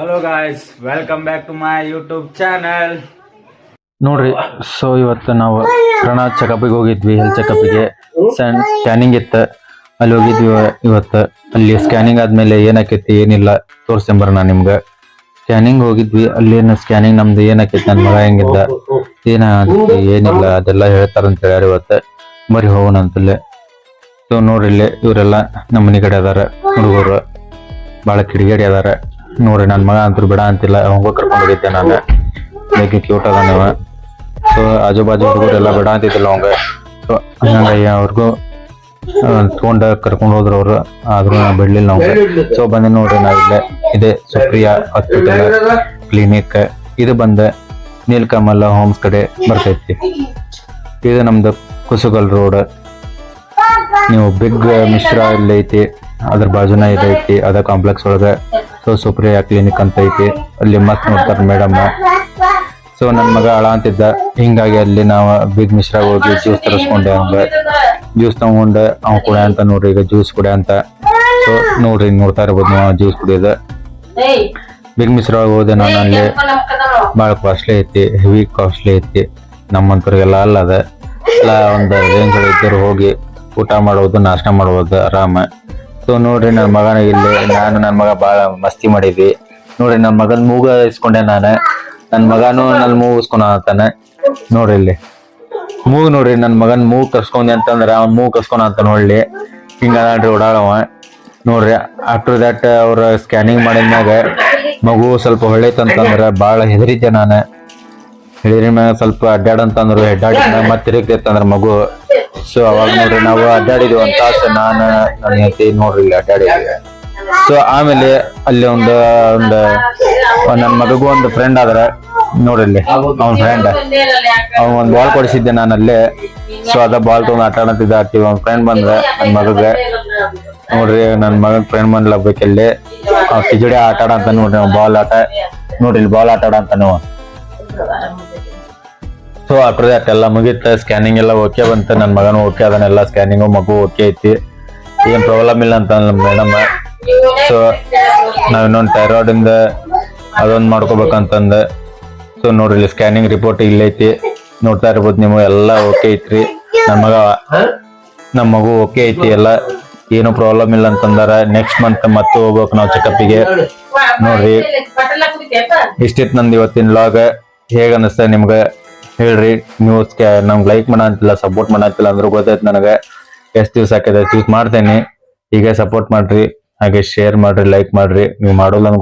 Hello guys welcome back to my YouTube channel ನೋಡ್ರಿ so ಇವತ್ತು ನಾವು ಕರ್ಣ ಚೆಕಪ್ಗೆ ಹೋಗಿದ್ವಿ ಹೆಲ್ತ್ ಚೆಕಪ್ಗೆ ಸ್ಕ್ಯಾನಿಂಗ್ ಇತ್ತು. ಅಲ್ಲಿ ಹೋಗಿದ್ವಿ ಇವತ್ತು. ಅಲ್ಲಿ ಸ್ಕ್ಯಾನಿಂಗ್ ಆದ್ಮೇಲೆ ಏನಾಕೈತಿ, ಏನಿಲ್ಲ ತೋರ್ಸ್ಕೊಂಬರೋಣ ನಿಮ್ಗೆ. ಸ್ಕ್ಯಾನಿಂಗ್ ಹೋಗಿದ್ವಿ, ಅಲ್ಲಿ ಏನು ಸ್ಕ್ಯಾನಿಂಗ್ ನಮ್ದು ಏನಾಕೈತಿ ನನ್ನ ಮಗ ಹೆಂಗಿದ್ದ ಏನಿಲ್ಲ, ಅದೆಲ್ಲ ಹೇಳ್ತಾರ ಅಂತ ಹೇಳ್ಯಾರ ಇವತ್ತು. ಬರಿ ಹೋಗೋಣ ಅಂತಲ್ಲೇ ಸೊ ನೋಡ್ರಿ ಇಲ್ಲಿ, ಇವರೆಲ್ಲ ನಮ್ಮ ಮನೆ ಕಡೆ ಅದಾರ, ಹುಡುಗರು. ಭಾಳ ಕಿಡಿಗೇಡಿ ಅದಾರ. ನೋಡ್ರಿ ನನ್ನ ಮಗ ಅಂತೂ ಬಿಡ ಅಂತಿಲ್ಲ, ಅವಂಗೂ ಕರ್ಕೊಂಡು ಹೋಗಿದ್ದೆ ನಾನು. ಬೇಕಿ ಕ್ಯೂಟ್ ಅದ ನೀವು ಸೊ ಆಜು ಬಾಜು ಹುಡುಗರೆಲ್ಲ ಬಿಡ ಅಂತಿದ್ದಿಲ್ಲ ಅವಂಗ. ಸೊ ಹಂಗಾಗಿ ಅವ್ರಿಗೂ ತಗೊಂಡ ಕರ್ಕೊಂಡು ಹೋದ್ರು ಅವ್ರು. ಆದ್ರೂ ನಾ ಬಿಡ್ಲಿಲ್ಲ ಅವಂಗ ಸೊ ಬಂದೆ ನೋಡ್ರಿ ನಾವಿಲ್ಲೇ ಇದೆ ಸುಪ್ರಿಯ ಹಾಸ್ಪಿಟಲ್ ಕ್ಲಿನಿಕ್ ಇದು ಬಂದ ನೀಲ್ಕಮಲ್ಲ ಹೋಮ್ಸ್ ಕಡೆ ಬರ್ತೈತಿ. ಇದು ನಮ್ದು ಕುಸುಗಲ್ ರೋಡ್ ನೀವು ಬಿಗ್ ಮಿಶ್ರ ಇಲ್ಲಿ ಐತಿ ಅದ್ರ ಬಾಜುನ ಇದೈತಿ, ಅದ ಕಾಂಪ್ಲೆಕ್ಸ್ ಒಳಗ. ಸೊ ಸುಪ್ರಿಯ ಕ್ಲಿನಿಕ್ ಅಂತ ಐತಿ. ಅಲ್ಲಿ ಮಸ್ತ್ ನೋಡ್ತಾರೆ ಮೇಡಮ್ ಸೊ ನನ್ನ ಮಗ ಅಳ ಅಂತಿದ್ದ. ಹಿಂಗಾಗಿ ಅಲ್ಲಿ ನಾವು ಬಿಗ್ ಮಿಶ್ರಾಗ ಹೋಗಿ ಜ್ಯೂಸ್ ತರಿಸ್ಕೊಂಡೆ ಅವಂಗ ಜ್ಯೂಸ್ ತಗೊಂಡೆ. ಅವ್ ಕುಡ ಅಂತ ನೋಡ್ರಿ, ಈಗ ಜ್ಯೂಸ್ ಕುಡ ಅಂತ. ಸೊ ನೋಡ್ರಿ ನೋಡ್ತಾ ಇರ್ಬೋದು ನಾವು ಜ್ಯೂಸ್ ಕುಡಿಯೋದ. ಬಿಗ್ ಮಿಶ್ರ ಹೋದೆ ನಾನು ಅಲ್ಲಿ. ಭಾಳ ಕಾಸ್ಟ್ಲಿ ಐತಿ ಹೆವಿ ಕಾಸ್ಟ್ಲಿ ಐತಿ. ನಮ್ಮಂತವ್ರಿಗೆಲ್ಲ ಅಲ್ಲ ಅದ. ಎಲ್ಲ ಒಂದು ರೇಂಜ್ ಇದ್ದರು ಹೋಗಿ ಊಟ ಮಾಡೋದು, ನಾಷ್ಟ ಮಾಡೋದು, ಆರಾಮ. ಸೊ ನೋಡ್ರಿ ನನ್ನ ಮಗನ ಇಲ್ಲಿ. ನಾನು ನನ್ನ ಮಗ ಭಾಳ ಮಸ್ತಿ ಮಾಡಿದ್ವಿ. ನೋಡ್ರಿ ನನ್ನ ಮಗನ್ ಮೂಗ ಇಸ್ಕೊಂಡೆ ನಾನು. ನನ್ನ ಮಗನು ನನ್ನ ಮೂಗು ಇಸ್ಕೊಳತಾನೆ ನೋಡ್ರಿ ಇಲ್ಲಿ. ಮೂಗ್ ನೋಡ್ರಿ ನನ್ನ ಮಗನ್ ಮೂಗ್ ಕರ್ಸ್ಕೊಂಡೆ ಅಂತಂದ್ರೆ ಅವ್ನ ಮೂಗ್ ಕರ್ಸ್ಕೊಳ ಅಂತ ನೋಡ್ಲಿ. ಹಿಂಗ ಓಡಾಡವ. ನೋಡ್ರಿ ಆಫ್ಟರ್ ದಟ್ ಅವ್ರ ಸ್ಕ್ಯಾನಿಂಗ್ ಮಾಡಿದ್ಮ್ಯಾಗ ಮಗು ಸ್ವಲ್ಪ ಹೊಳ್ಳೈತಂತಂದ್ರ ಭಾಳ ಹೆದರಿದ್ದೆ ನಾನು. ಹೇಳಿರಿ ಮ್ಯಾಗ ಸ್ವಲ್ಪ ಅಡ್ಡಾಡಂತಂದ್ರು ಅಡ್ಡಾಡಿದ ಮ್ಯಾಗ ಮತ್ತೆ ತಿರುಗ್ತೈತಂದ್ರ ಮಗು. ಸೊ ಅವಾಗ ನೋಡ್ರಿ ನಾವು ಅಡ್ಡಾಡಿದ್ವಿ ಒಂದ್ ತಾಸು ನಾನು ನನ್ನ ಹೆಂಡತಿ ನೋಡ್ರಿ ಇಲ್ಲಿ ಅಡ್ಡಾಡಿದ್ವಿ. ಸೊ ಆಮೇಲೆ ಅಲ್ಲಿ ಒಂದು ಒಂದು ನನ್ನ ಮಗಗೂ ಒಂದು ಫ್ರೆಂಡ್ ಆದ್ರ ನೋಡ್ರಿ ಅವ್ನ ಫ್ರೆಂಡ್ ಅವ್ನ ಒಂದ್ ಬಾಲ್ ಕೊಡಿಸಿದ್ದೆ ನಾನು ಅಲ್ಲೇ. ಸೊ ಅದ ಬಾಲ್ ತಗೊಂಡ್ ಆಟ ಆಡತಿದ್ದ ಆಕ್ಟಿವ್ ಅವ್ನ ಫ್ರೆಂಡ್ ಬಂದ್ರ ನನ್ ಮಗಗ. ನೋಡ್ರಿ ನನ್ ಮಗ ಫ್ರೆಂಡ್ ಬಂದ್ಲ ಬೇಕಲ್ಲಿ. ಅವ್ ಕಿಚಡಿ ಆಟ ಆಡ ಅಂತ ನೋಡ್ರಿ ಬಾಲ್ ಆಟ. ನೋಡ್ರಿ ಇಲ್ಲಿ ಬಾಲ್ ಆಟ ಆಡ ಅಂತ ನೀವು. ಸೊ ಆಫ್ಟರ್ ದಟ್ ಎಲ್ಲ ಮುಗೀತ. ಸ್ಕ್ಯಾನಿಂಗ್ ಎಲ್ಲ ಓಕೆ ಬಂತ. ನನ್ನ ಮಗನು ಓಕೆ ಅದನ್ನೆಲ್ಲ ಸ್ಕ್ಯಾನಿಂಗು ಮಗು ಓಕೆ ಐತಿ. ಏನ್ ಪ್ರಾಬ್ಲಮ್ ಇಲ್ಲ ಅಂತ ಮೇಡಮ್ ಸೊ ನಾವ್ ಇನ್ನೊಂದು ಥೈರಾಯ್ಡ್ ಇಂದ ಅದೊಂದ್ ಮಾಡ್ಕೋಬೇಕಂತಂದ. ಸೊ ನೋಡ್ರಿ ಸ್ಕ್ಯಾನಿಂಗ್ ರಿಪೋರ್ಟ್ ಇಲ್ಲೈತಿ ನೋಡ್ತಾ ಇರ್ಬೋದು ನೀವು, ಎಲ್ಲ ಓಕೆ ಐತ್ರಿ. ನಮ್ಮ ಮಗ ನಮ್ಮ ಮಗು ಓಕೆ ಐತಿ ಎಲ್ಲ. ಏನು ಪ್ರಾಬ್ಲಮ್ ಇಲ್ಲ ಅಂತಂದಾರ. ನೆಕ್ಸ್ಟ್ ಮಂತ್ ಮತ್ತೆ ಹೋಗ್ಬೇಕು ನಾವು ಚೆಕಪ್ಪಿಗೆ ನೋಡ್ರಿ. ಇಷ್ಟಿತ್ತು ನಂದು ಇವತ್ತಿನ ಲಾಗ್ ಹೇಗ ಅನಿಸ್ತ ನಿಮ್ಗೆ? ಹೇಳ್ರಿ ನ್ಯೂಸ್ ನಮ್ಗೆ ಲೈಕ್ ಮಾಡಂತಿಲ್ಲ ಸಪೋರ್ಟ್ ಮಾಡಂತಿಲ್ಲ ಅಂದ್ರೆ ಗೊತ್ತಾಯ್ತು ನನಗೆ. ಎಷ್ಟು ದಿವಸ ಆಕೈತೆ ಚೂಸ್ ಮಾಡ್ತೇನೆ. ಹೀಗೆ ಸಪೋರ್ಟ್ ಮಾಡ್ರಿ, ಹಾಗೆ ಶೇರ್ ಮಾಡ್ರಿ ಲೈಕ್ ಮಾಡ್ರಿ. ನೀವು ಮಾಡೋಲ್ಲ